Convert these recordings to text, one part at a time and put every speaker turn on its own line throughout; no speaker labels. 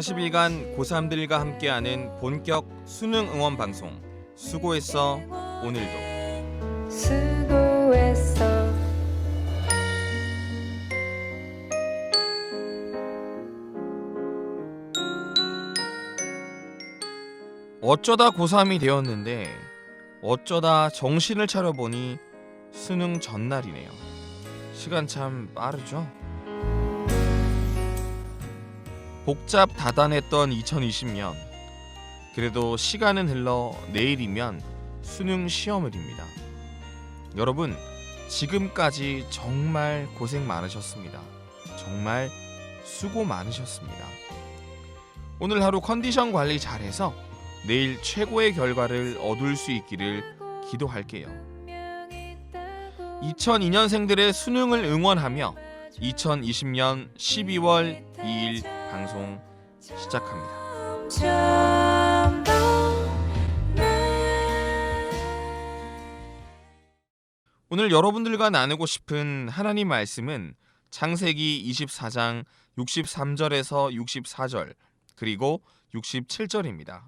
40일간 고3들과 함께하는 본격 수능 응원 방송 수고했어 오늘도
수고했어
어쩌다 고3이 되었는데 어쩌다 정신을 차려보니 수능 전날이네요. 시간 참 빠르죠? 복잡 다단했던 2020년. 그래도 시간은 흘러 내일이면 수능 시험을입니다. 여러분, 지금까지 정말 고생 많으셨습니다. 정말 수고 많으셨습니다. 오늘 하루 컨디션 관리 잘해서 내일 최고의 결과를 얻을 수 있기를 기도할게요. 2002년생들의 수능을 응원하며 2020년 12월 2일 방송 시작합니다. 오늘 여러분들과 나누고 싶은 하나님 말씀은 창세기 24장 63절에서 64절 그리고 67절입니다.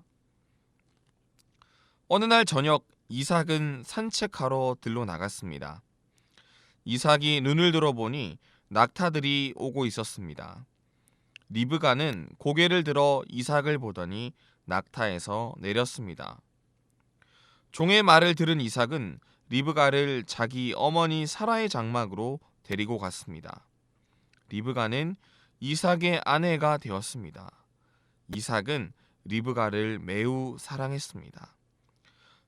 어느 날 저녁 이삭은 산책하러 들러 나갔습니다. 이삭이 눈을 들어보니 낙타들이 오고 있었습니다. 리브가는 고개를 들어 이삭을 보더니 낙타에서 내렸습니다. 종의 말을 들은 이삭은 리브가를 자기 어머니 사라의 장막으로 데리고 갔습니다. 리브가는 이삭의 아내가 되었습니다. 이삭은 리브가를 매우 사랑했습니다.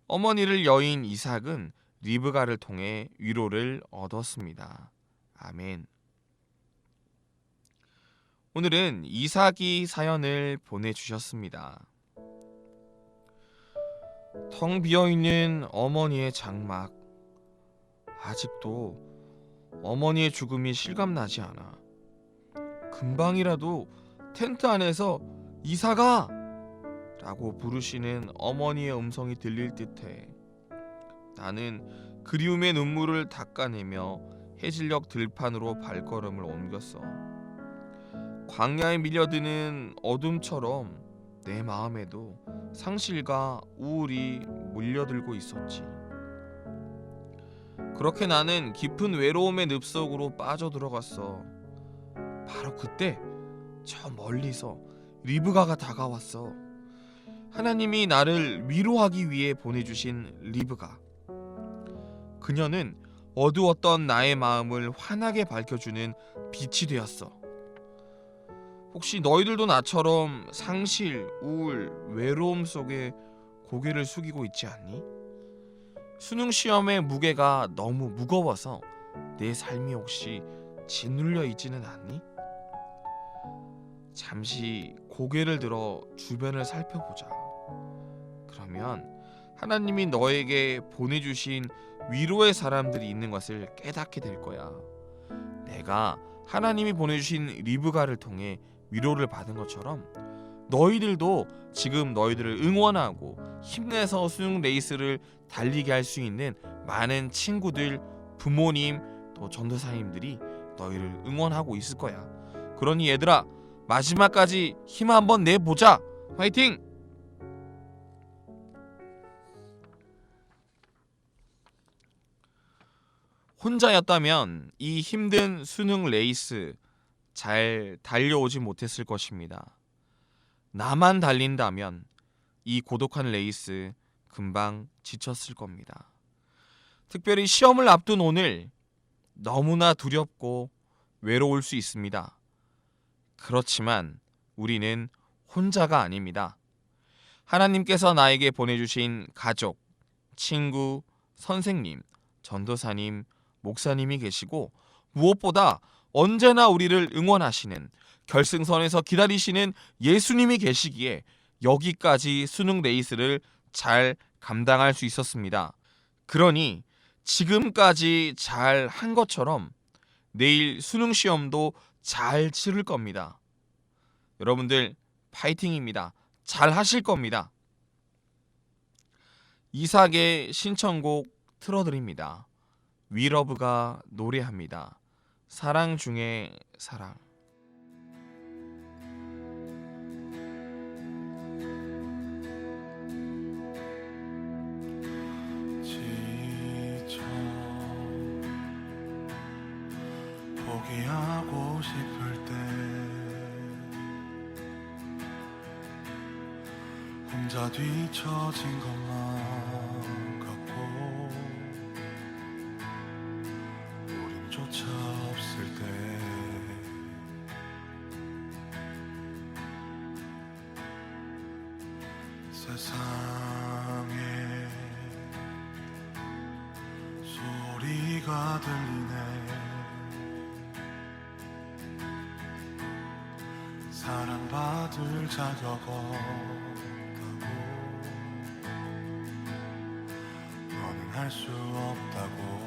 어머니를 여인 이삭은 리브가를 통해 위로를 얻었습니다. 아멘. 오늘은 이삭이 사연을 보내주셨습니다. 텅 비어 있는 어머니의 장막. 아직도 어머니의 죽음이 실감나지 않아. 금방이라도 텐트 안에서 이사가! 라고 부르시는 어머니의 음성이 들릴 듯해. 나는 그리움의 눈물을 닦아내며 해질녘 들판으로 발걸음을 옮겼어. 광야에 밀려드는 어둠처럼 내 마음에도 상실과 우울이 물려들고 있었지. 그렇게 나는 깊은 외로움의 늪속으로 빠져들어갔어. 바로 그때 저 멀리서 리브가가 다가왔어. 하나님이 나를 위로하기 위해 보내주신 리브가. 그녀는 어두웠던 나의 마음을 환하게 밝혀주는 빛이 되었어. 혹시 너희들도 나처럼 상실, 우울, 외로움 속에 고개를 숙이고 있지 않니? 수능 시험의 무게가 너무 무거워서 내 삶이 혹시 짓눌려 있지는 않니? 잠시 고개를 들어 주변을 살펴보자. 그러면 하나님이 너에게 보내주신 위로의 사람들이 있는 것을 깨닫게 될 거야. 내가 하나님이 보내주신 리브가를 통해 위로를 받은 것처럼 너희들도 지금 너희들을 응원하고 힘내서 수능 레이스를 달리게 할 수 있는 많은 친구들, 부모님, 또 전도사님들이 너희를 응원하고 있을 거야. 그러니 얘들아 마지막까지 힘 한번 내보자. 화이팅! 혼자였다면 이 힘든 수능 레이스 잘 달려오지 못했을 것입니다. 나만 달린다면 이 고독한 레이스 금방 지쳤을 겁니다. 특별히 시험을 앞둔 오늘 너무나 두렵고 외로울 수 있습니다. 그렇지만 우리는 혼자가 아닙니다. 하나님께서 나에게 보내주신 가족, 친구, 선생님, 전도사님, 목사님이 계시고 무엇보다 언제나 우리를 응원하시는 결승선에서 기다리시는 예수님이 계시기에 여기까지 수능 레이스를 잘 감당할 수 있었습니다. 그러니 지금까지 잘 한 것처럼 내일 수능 시험도 잘 치를 겁니다. 여러분들 파이팅입니다. 잘 하실 겁니다. 이삭의 신청곡 틀어드립니다. 위러브가 노래합니다. 사랑 중에 사랑.
포기하고 싶을 때 혼자 뒤처진 것만 같고 우린 쫓아 세상에 소리가 들리네. 사랑받을 자격 없다고 너는 할 수 없다고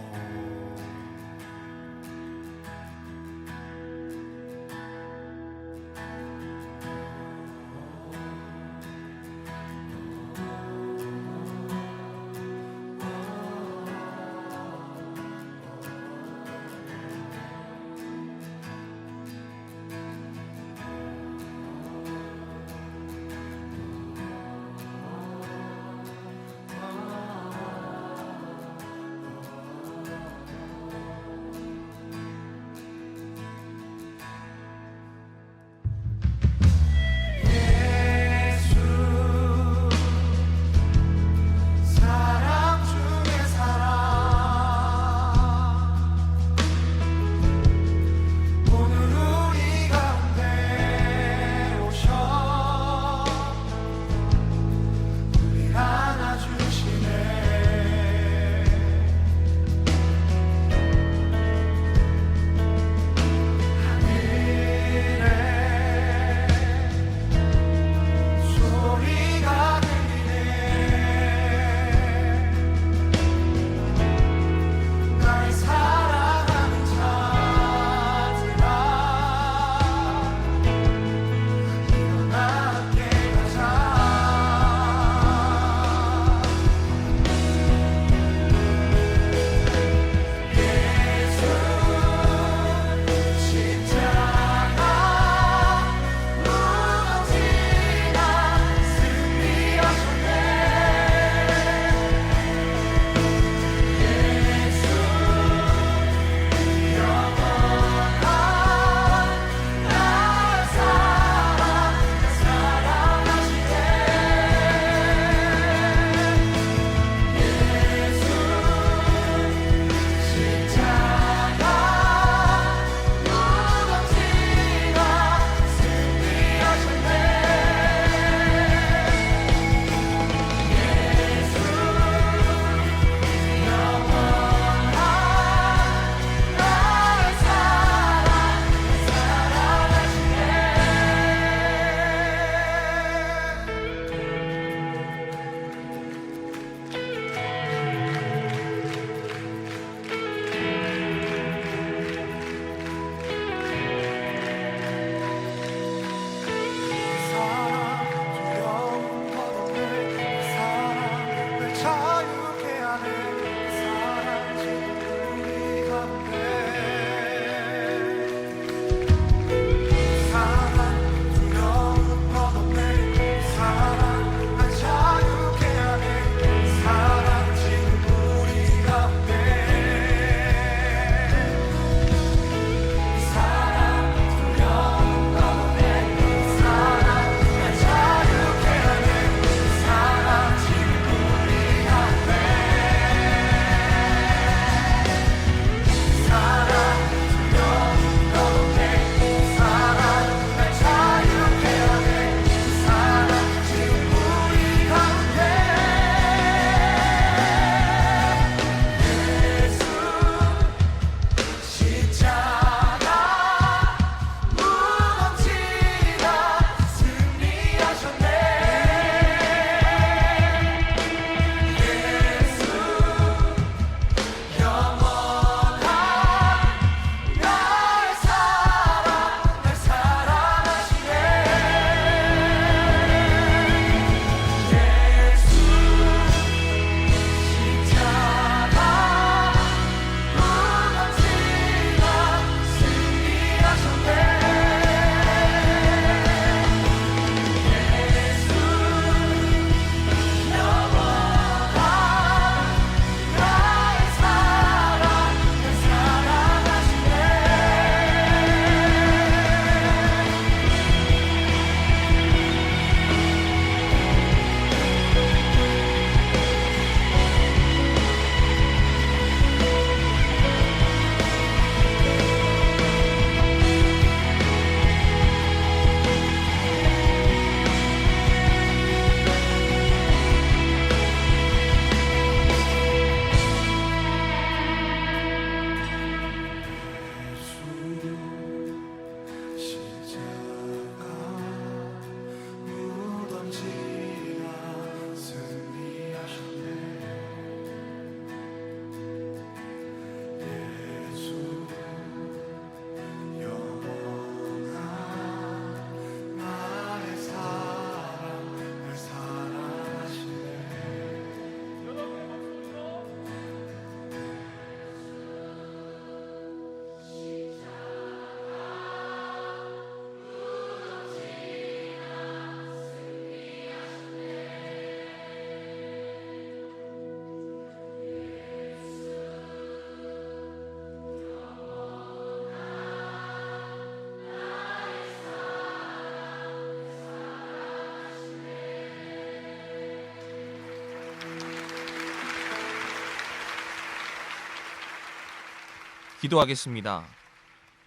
기도하겠습니다.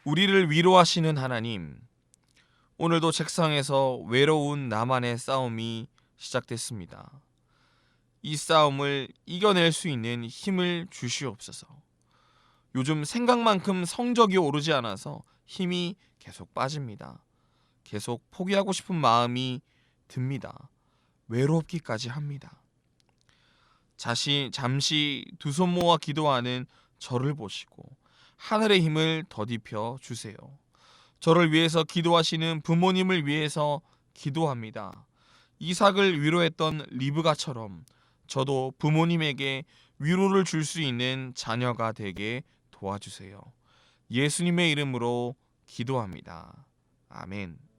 우리를 위로하시는 하나님, 오늘도 책상에서 외로운 나만의 싸움이 시작됐습니다. 이 싸움을 이겨낼 수 있는 힘을 주시옵소서. 요즘 생각만큼 성적이 오르지 않아서 힘이 계속 빠집니다. 계속 포기하고 싶은 마음이 듭니다. 외롭기까지 합니다. 자신 잠시 두 손 모아 기도하는 저를 보시고 하늘의 힘을 더딥혀 주세요. 저를 위해서 기도하시는 부모님을 위해서 기도합니다. 이삭을 위로했던 리브가처럼 저도 부모님에게 위로를 줄 수 있는 자녀가 되게 도와주세요. 예수님의 이름으로 기도합니다. 아멘.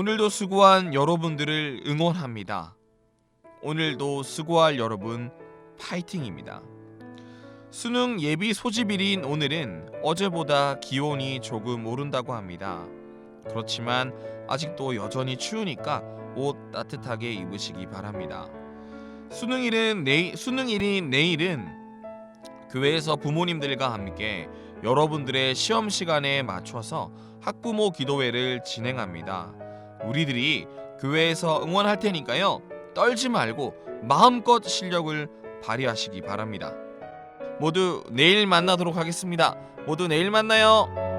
오늘도 수고한 여러분들을 응원합니다. 오늘도 수고할 여러분 파이팅입니다. 수능 예비 소집일인 오늘은 어제보다 기온이 조금 오른다고 합니다. 그렇지만 아직도 여전히 추우니까 옷 따뜻하게 입으시기 바랍니다. 수능일은 내일 수능일인 내일은 교회에서 부모님들과 함께 여러분들의 시험 시간에 맞춰서 학부모 기도회를 진행합니다. 우리들이 교회에서 응원할 테니까요. 떨지 말고 마음껏 실력을 발휘하시기 바랍니다. 모두 내일 만나도록 하겠습니다. 모두 내일 만나요.